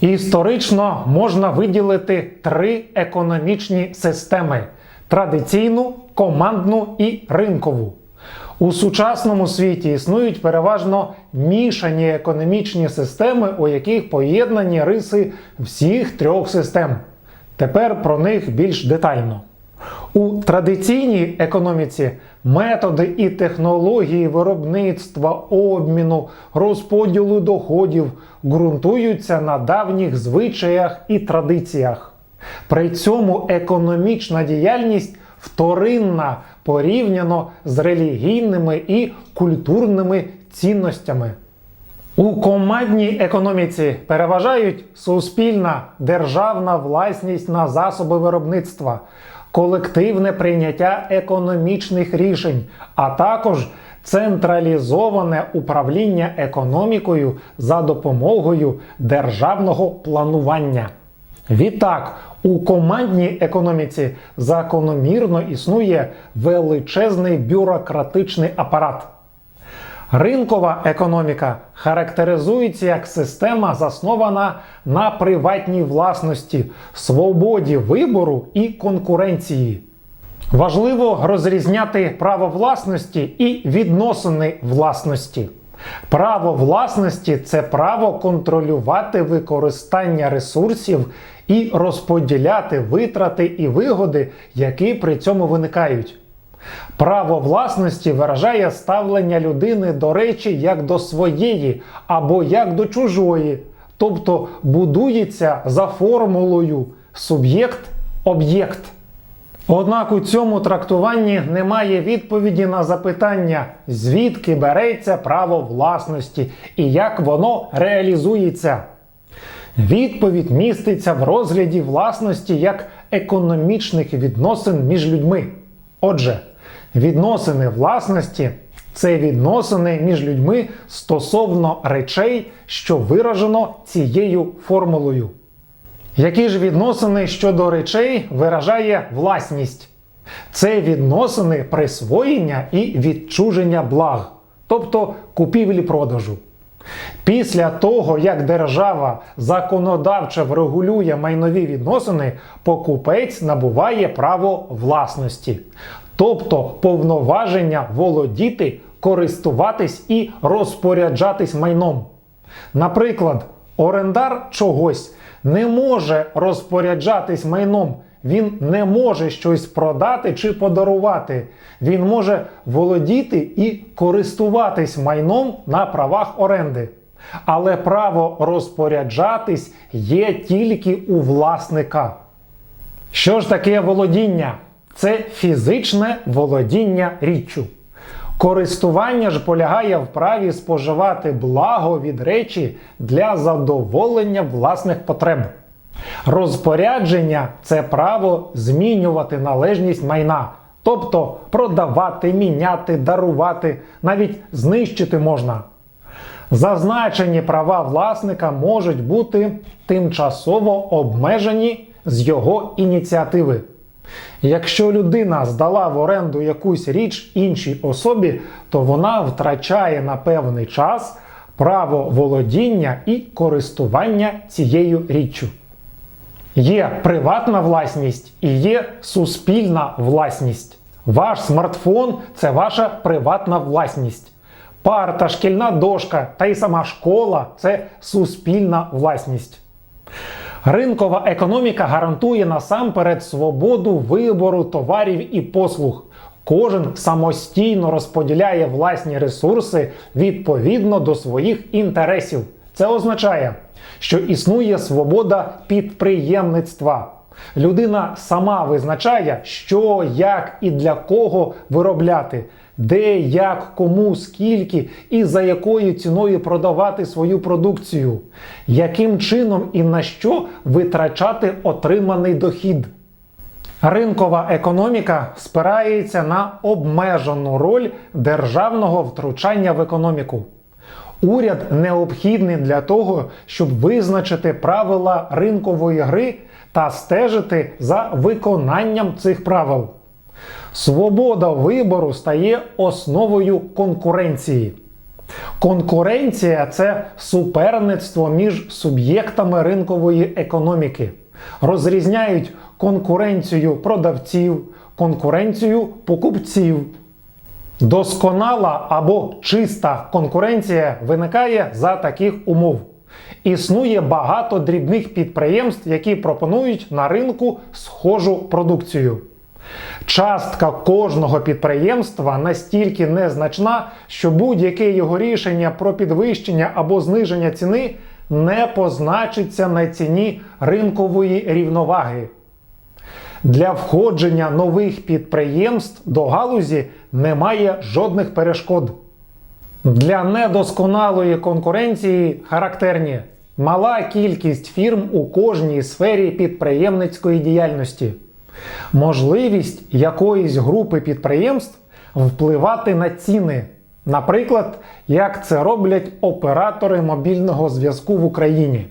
Історично можна виділити три економічні системи: традиційну, командну і ринкову. У сучасному світі існують переважно мішані економічні системи, у яких поєднані риси всіх трьох систем. Тепер про них більш детально. У традиційній економіці методи і технології виробництва, обміну, розподілу доходів ґрунтуються на давніх звичаях і традиціях. При цьому економічна діяльність вторинна порівняно з релігійними і культурними цінностями. У командній економіці переважають суспільна державна власність на засоби виробництва, колективне прийняття економічних рішень, а також централізоване управління економікою за допомогою державного планування. Відтак, у командній економіці закономірно існує величезний бюрократичний апарат. Ринкова економіка характеризується як система, заснована на приватній власності, свободі вибору і конкуренції. Важливо розрізняти право власності і відносини власності. Право власності це право контролювати використання ресурсів і розподіляти витрати і вигоди, які при цьому виникають. Право власності виражає ставлення людини до речі як до своєї або як до чужої, тобто будується за формулою суб'єкт-об'єкт. Однак у цьому трактуванні немає відповіді на запитання, звідки береться право власності і як воно реалізується. Відповідь міститься в розгляді власності як економічних відносин між людьми. Отже, відносини власності це відносини між людьми стосовно речей, що виражено цією формулою. Які ж відносини щодо речей виражає власність? Це відносини присвоєння і відчуження благ, тобто купівлі-продажу. Після того, як держава законодавчо врегулює майнові відносини, покупець набуває право власності, тобто повноваження володіти, користуватись і розпоряджатись майном. Наприклад, орендар чогось не може розпоряджатись майном. Він не може щось продати чи подарувати. Він може володіти і користуватись майном на правах оренди. Але право розпоряджатись є тільки у власника. Що ж таке володіння? Це фізичне володіння річчю. Користування ж полягає в праві споживати благо від речі для задоволення власних потреб. Розпорядження це право змінювати належність майна, тобто продавати, міняти, дарувати, навіть знищити можна. Зазначені права власника можуть бути тимчасово обмежені з його ініціативи. Якщо людина здала в оренду якусь річ іншій особі, то вона втрачає на певний час право володіння і користування цією річчю. Є приватна власність і є суспільна власність. Ваш смартфон це ваша приватна власність. Парта, шкільна дошка та й сама школа це суспільна власність. Ринкова економіка гарантує насамперед свободу вибору товарів і послуг. Кожен самостійно розподіляє власні ресурси відповідно до своїх інтересів. Це означає, що існує свобода підприємництва. Людина сама визначає, що, як і для кого виробляти, де, як, кому, скільки і за якою ціною продавати свою продукцію, яким чином і на що витрачати отриманий дохід. Ринкова економіка спирається на обмежену роль державного втручання в економіку. Уряд необхідний для того, щоб визначити правила ринкової гри та стежити за виконанням цих правил. Свобода вибору стає основою конкуренції. Конкуренція це суперництво між суб'єктами ринкової економіки. Розрізняють конкуренцію продавців, конкуренцію покупців. Досконала або чиста конкуренція виникає за таких умов. Існує багато дрібних підприємств, які пропонують на ринку схожу продукцію. Частка кожного підприємства настільки незначна, що будь-яке його рішення про підвищення або зниження ціни не позначиться на ціні ринкової рівноваги. Для входження нових підприємств до галузі немає жодних перешкод. Для недосконалої конкуренції характерні мала кількість фірм у кожній сфері підприємницької діяльності, можливість якоїсь групи підприємств впливати на ціни, наприклад, як це роблять оператори мобільного зв'язку в Україні.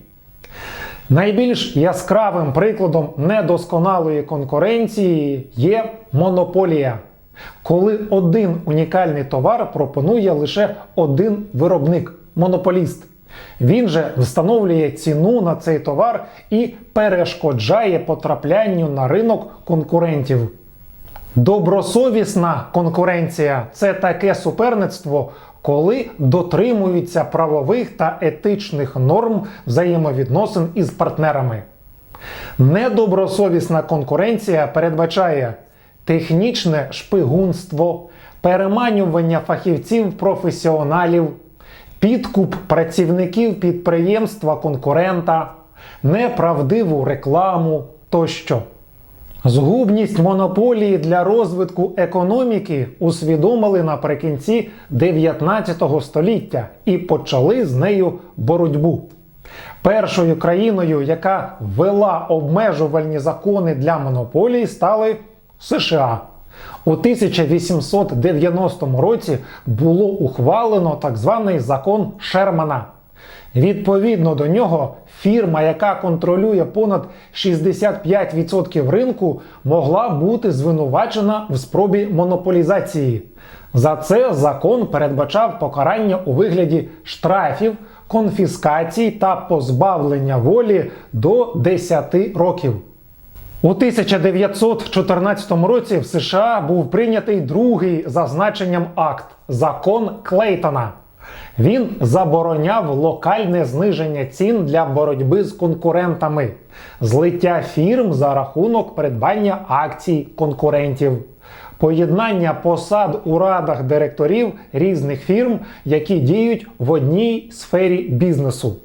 Найбільш яскравим прикладом недосконалої конкуренції є монополія, коли один унікальний товар пропонує лише один виробник монополіст. Він же встановлює ціну на цей товар і перешкоджає потраплянню на ринок конкурентів. Добросовісна конкуренція це таке суперництво, коли дотримуються правових та етичних норм взаємовідносин із партнерами. Недобросовісна конкуренція передбачає технічне шпигунство, переманювання фахівців професіоналів, підкуп працівників підприємства конкурента, неправдиву рекламу тощо. Згубність монополії для розвитку економіки усвідомили наприкінці 19 століття і почали з нею боротьбу. Першою країною, яка ввела обмежувальні закони для монополії, стали США. У 1890 році було ухвалено так званий закон Шермана. Відповідно до нього, фірма, яка контролює понад 65% ринку, могла бути звинувачена в спробі монополізації. За це закон передбачав покарання у вигляді штрафів, конфіскацій та позбавлення волі до 10 років. У 1914 році в США був прийнятий другий за значенням акт закон Клейтона. Він забороняв локальне зниження цін для боротьби з конкурентами, злиття фірм за рахунок придбання акцій конкурентів, поєднання посад у радах директорів різних фірм, які діють в одній сфері бізнесу.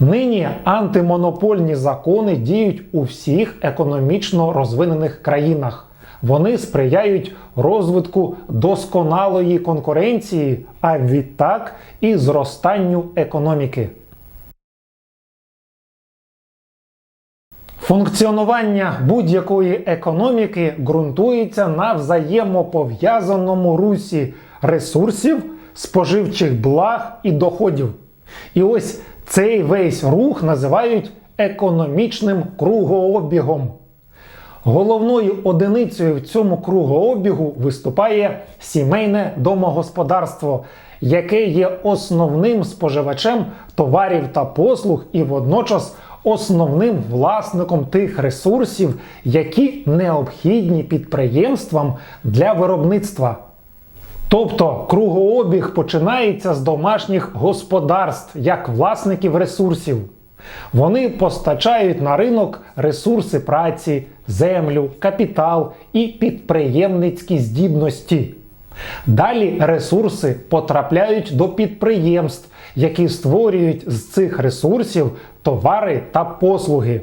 Нині антимонопольні закони діють у всіх економічно розвинених країнах. Вони сприяють розвитку досконалої конкуренції, а відтак і зростанню економіки. Функціонування будь-якої економіки ґрунтується на взаємопов'язаному русі ресурсів, споживчих благ і доходів. І ось цей весь рух називають економічним кругообігом. Головною одиницею в цьому кругообігу виступає сімейне домогосподарство, яке є основним споживачем товарів та послуг і водночас основним власником тих ресурсів, які необхідні підприємствам для виробництва. Тобто кругообіг починається з домашніх господарств як власників ресурсів. Вони постачають на ринок ресурси праці, землю, капітал і підприємницькі здібності. Далі ресурси потрапляють до підприємств, які створюють з цих ресурсів товари та послуги.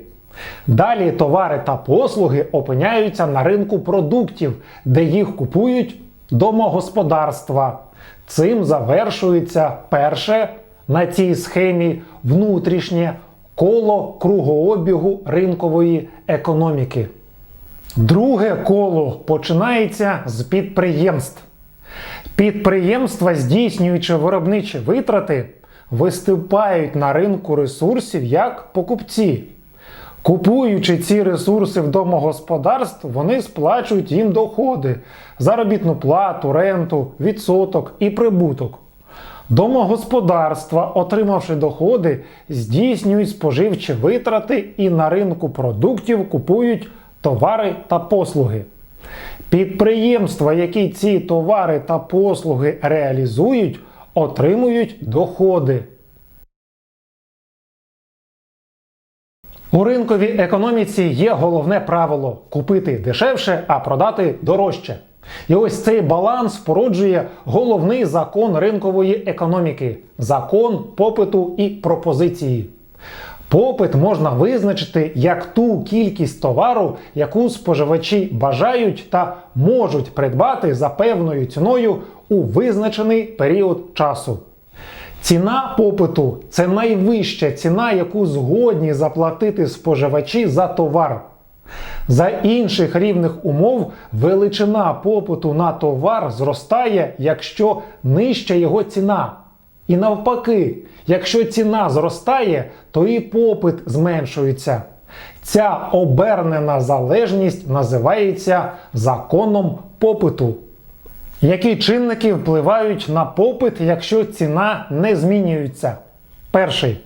Далі товари та послуги опиняються на ринку продуктів, де їх купують домогосподарства. Цим завершується перше на цій схемі внутрішнє коло кругообігу ринкової економіки. Друге коло починається з підприємств. Підприємства, здійснюючи виробничі витрати, виступають на ринку ресурсів як покупці. Купуючи ці ресурси в домогосподарств, вони сплачують їм доходи, заробітну плату, ренту, відсоток і прибуток. Домогосподарства, отримавши доходи, здійснюють споживчі витрати і на ринку продуктів купують товари та послуги. Підприємства, які ці товари та послуги реалізують, отримують доходи. У ринковій економіці є головне правило купити дешевше, а продати дорожче. І ось цей баланс породжує головний закон ринкової економіки закон попиту і пропозиції. Попит можна визначити як ту кількість товару, яку споживачі бажають та можуть придбати за певною ціною у визначений період часу. Ціна попиту це найвища ціна, яку згодні заплатити споживачі за товар. За інших рівних умов величина попиту на товар зростає, якщо нижча його ціна. І навпаки, якщо ціна зростає, то і попит зменшується. Ця обернена залежність називається законом попиту. Які чинники впливають на попит, якщо ціна не змінюється? Перший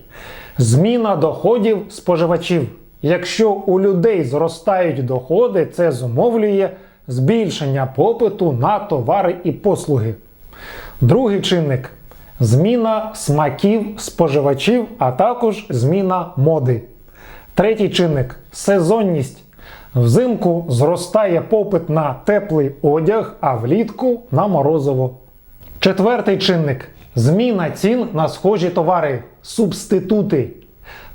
зміна доходів споживачів. Якщо у людей зростають доходи, це зумовлює збільшення попиту на товари і послуги. Другий чинник зміна смаків споживачів, а також зміна моди. Третій чинник сезонність. Взимку зростає попит на теплий одяг, а влітку на морозиво. Четвертий чинник зміна цін на схожі товари, субститути.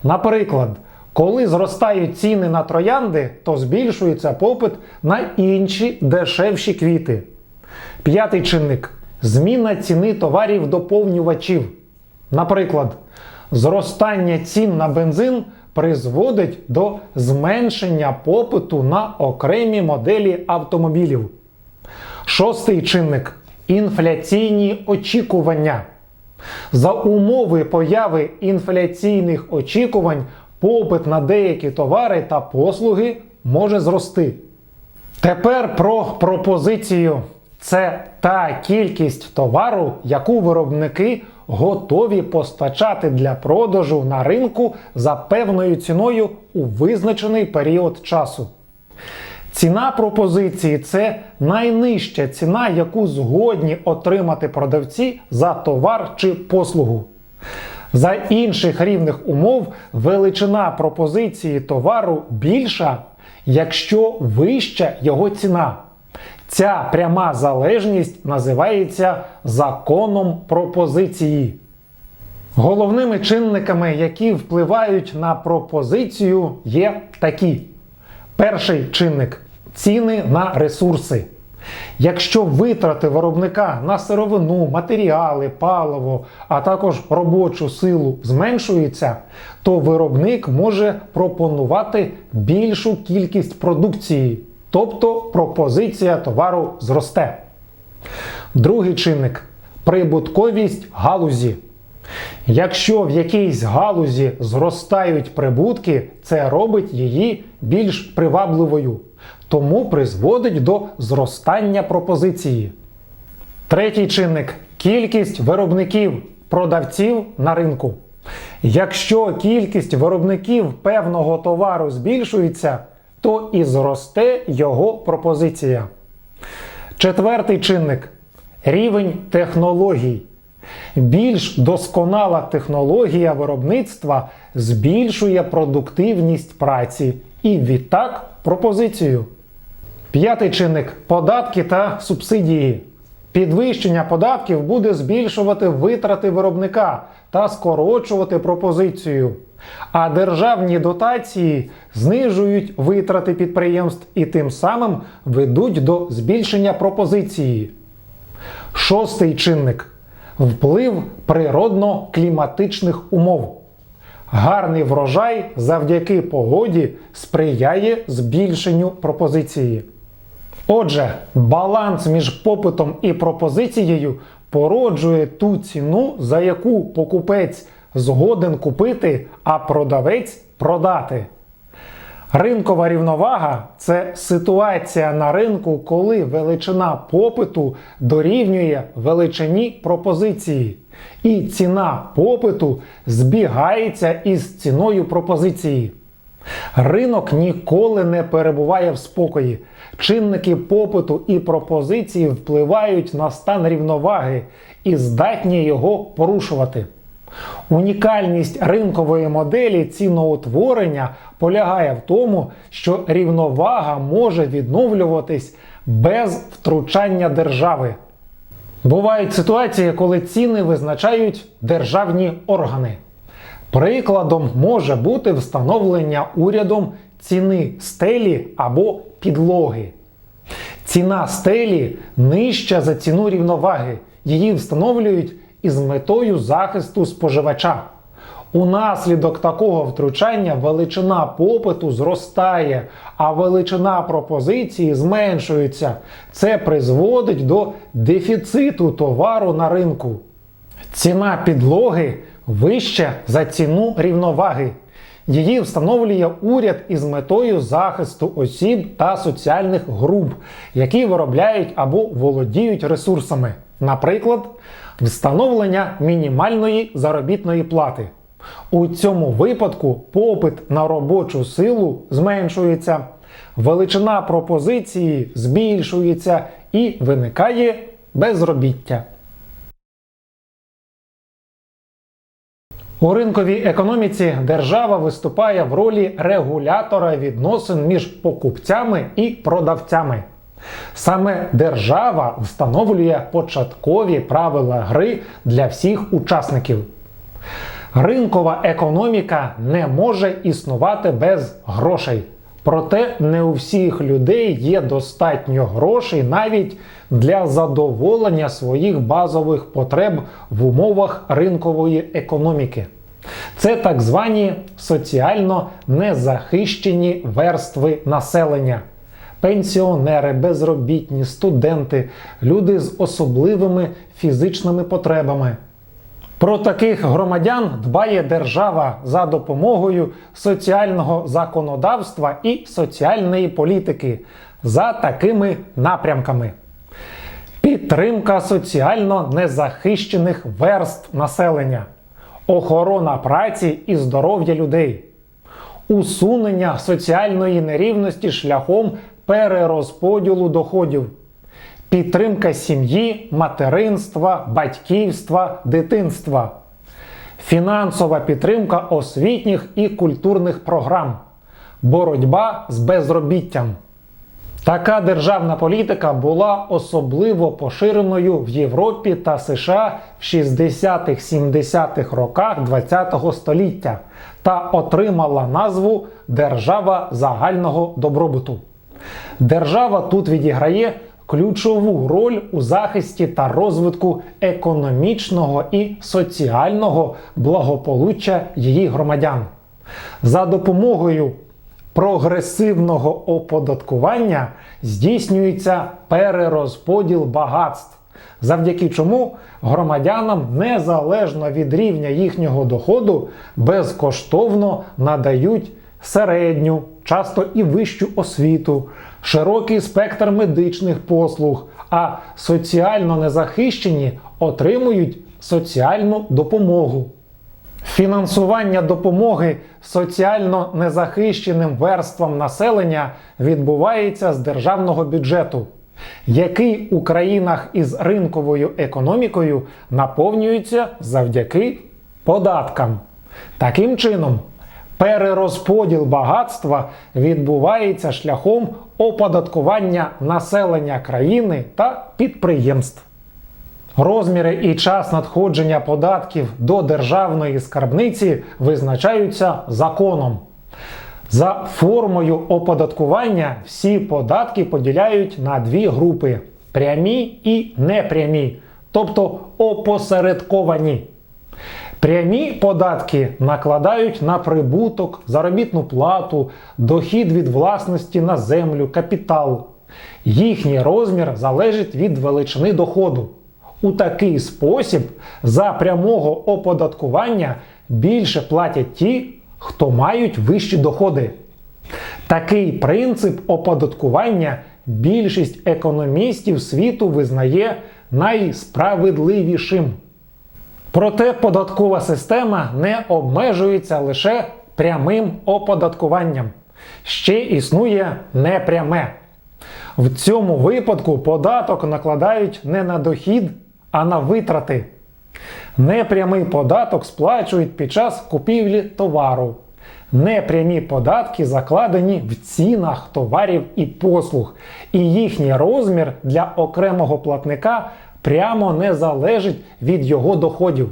Наприклад, коли зростають ціни на троянди, то збільшується попит на інші дешевші квіти. П'ятий чинник зміна ціни товарів доповнювачів. Наприклад, зростання цін на бензин призводить до зменшення попиту на окремі моделі автомобілів. Шостий чинник інфляційні очікування. За умови появи інфляційних очікувань попит на деякі товари та послуги може зрости. Тепер про пропозицію. Це та кількість товару, яку виробники готові постачати для продажу на ринку за певною ціною у визначений період часу. Ціна пропозиції це найнижча ціна, яку згодні отримати продавці за товар чи послугу. За інших рівних умов величина пропозиції товару більша, якщо вища його ціна. Ця пряма залежність називається законом пропозиції. Головними чинниками, які впливають на пропозицію, є такі. Перший чинник ціни на ресурси. Якщо витрати виробника на сировину, матеріали, паливо, а також робочу силу зменшуються, то виробник може пропонувати більшу кількість продукції, тобто пропозиція товару зросте. Другий чинник прибутковість галузі. Якщо в якійсь галузі зростають прибутки, це робить її більш привабливою, тому призводить до зростання пропозиції. Третій чинник кількість виробників, продавців на ринку. Якщо кількість виробників певного товару збільшується, то і зросте його пропозиція. Четвертий чинник рівень технологій. Більш досконала технологія виробництва збільшує продуктивність праці і відтак пропозицію. П'ятий чинник податки та субсидії. Підвищення податків буде збільшувати витрати виробника та скорочувати пропозицію. А державні дотації знижують витрати підприємств і тим самим ведуть до збільшення пропозиції. Шостий чинник вплив природно-кліматичних умов. Гарний врожай завдяки погоді сприяє збільшенню пропозиції. Отже, баланс між попитом і пропозицією породжує ту ціну, за яку покупець згоден купити, а продавець продати. Ринкова рівновага це ситуація на ринку, коли величина попиту дорівнює величині пропозиції. і ціна попиту збігається із ціною пропозиції. Ринок ніколи не перебуває в спокої. Чинники попиту і пропозиції впливають на стан рівноваги і здатні його порушувати. Унікальність ринкової моделі ціноутворення полягає в тому, що рівновага може відновлюватись без втручання держави. Бувають ситуації, коли ціни визначають державні органи. Прикладом може бути встановлення урядом ціни стелі або підлоги. Ціна стелі нижча за ціну рівноваги. Її встановлюють із метою захисту споживача. Унаслідок такого втручання величина попиту зростає, а величина пропозиції зменшується. Це призводить до дефіциту товару на ринку. Ціна підлоги вища за ціну рівноваги. Її встановлює уряд із метою захисту осіб та соціальних груп, які виробляють або володіють ресурсами, наприклад, встановлення мінімальної заробітної плати. У цьому випадку попит на робочу силу зменшується, величина пропозиції збільшується і виникає безробіття. У ринковій економіці держава виступає в ролі регулятора відносин між покупцями і продавцями. Саме держава встановлює початкові правила гри для всіх учасників. Ринкова економіка не може існувати без грошей. Проте не у всіх людей є достатньо грошей навіть для задоволення своїх базових потреб в умовах ринкової економіки. Це так звані соціально незахищені верстви населення. Пенсіонери, безробітні, студенти, люди з особливими фізичними потребами. Про таких громадян дбає держава за допомогою соціального законодавства і соціальної політики за такими напрямками. Підтримка соціально незахищених верств населення, охорона праці і здоров'я людей, усунення соціальної нерівності шляхом перерозподілу доходів підтримка сім'ї, материнства, батьківства, дитинства, фінансова підтримка освітніх і культурних програм, боротьба з безробіттям. Така державна політика була особливо поширеною в Європі та США в 60-70-х роках ХХ століття та отримала назву Держава загального добробуту. Держава тут відіграє ключову роль у захисті та розвитку економічного і соціального благополуччя її громадян. За допомогою прогресивного оподаткування здійснюється перерозподіл багатств, завдяки чому громадянам незалежно від рівня їхнього доходу безкоштовно надають середню, часто і вищу освіту, широкий спектр медичних послуг, а соціально незахищені отримують соціальну допомогу. Фінансування допомоги соціально незахищеним верствам населення відбувається з державного бюджету, який у країнах із ринковою економікою наповнюється завдяки податкам. Таким чином, перерозподіл багатства відбувається шляхом оподаткування населення країни та підприємств. Розміри і час надходження податків до державної скарбниці визначаються законом. За формою оподаткування всі податки поділяють на дві групи: прямі і непрямі, тобто опосередковані. Прямі податки накладають на прибуток, заробітну плату, дохід від власності на землю, капітал. Їхній розмір залежить від величини доходу. У такий спосіб за прямого оподаткування більше платять ті, хто мають вищі доходи. Такий принцип оподаткування більшість економістів світу визнає найсправедливішим. Проте податкова система не обмежується лише прямим оподаткуванням. Ще існує непряме. В цьому випадку податок накладають не на дохід, а на витрати. Непрямий податок сплачують під час купівлі товару. Непрямі податки закладені в цінах товарів і послуг, і їхній розмір для окремого платника прямо не залежить від його доходів.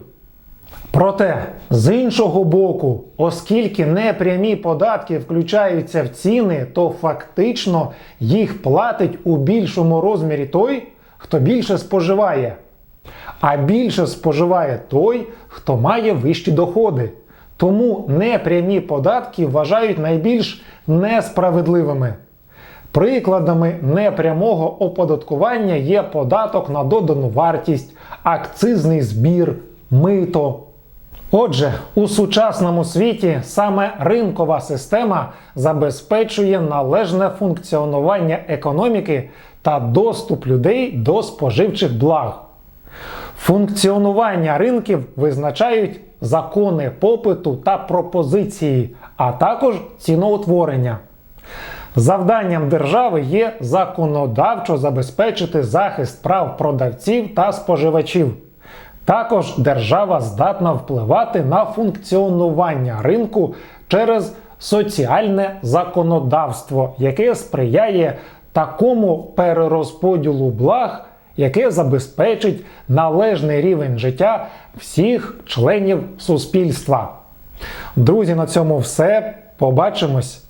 Проте, з іншого боку, оскільки непрямі податки включаються в ціни, то фактично їх платить у більшому розмірі той, хто більше споживає. А більше споживає той, хто має вищі доходи. Тому непрямі податки вважають найбільш несправедливими. Прикладами непрямого оподаткування є податок на додану вартість, акцизний збір, мито. Отже, у сучасному світі саме ринкова система забезпечує належне функціонування економіки та доступ людей до споживчих благ. Функціонування ринків визначають закони попиту та пропозиції, а також ціноутворення. Завданням держави є законодавчо забезпечити захист прав продавців та споживачів. Також держава здатна впливати на функціонування ринку через соціальне законодавство, яке сприяє такому перерозподілу благ, яке забезпечить належний рівень життя всіх членів суспільства. Друзі, на цьому все. Побачимось!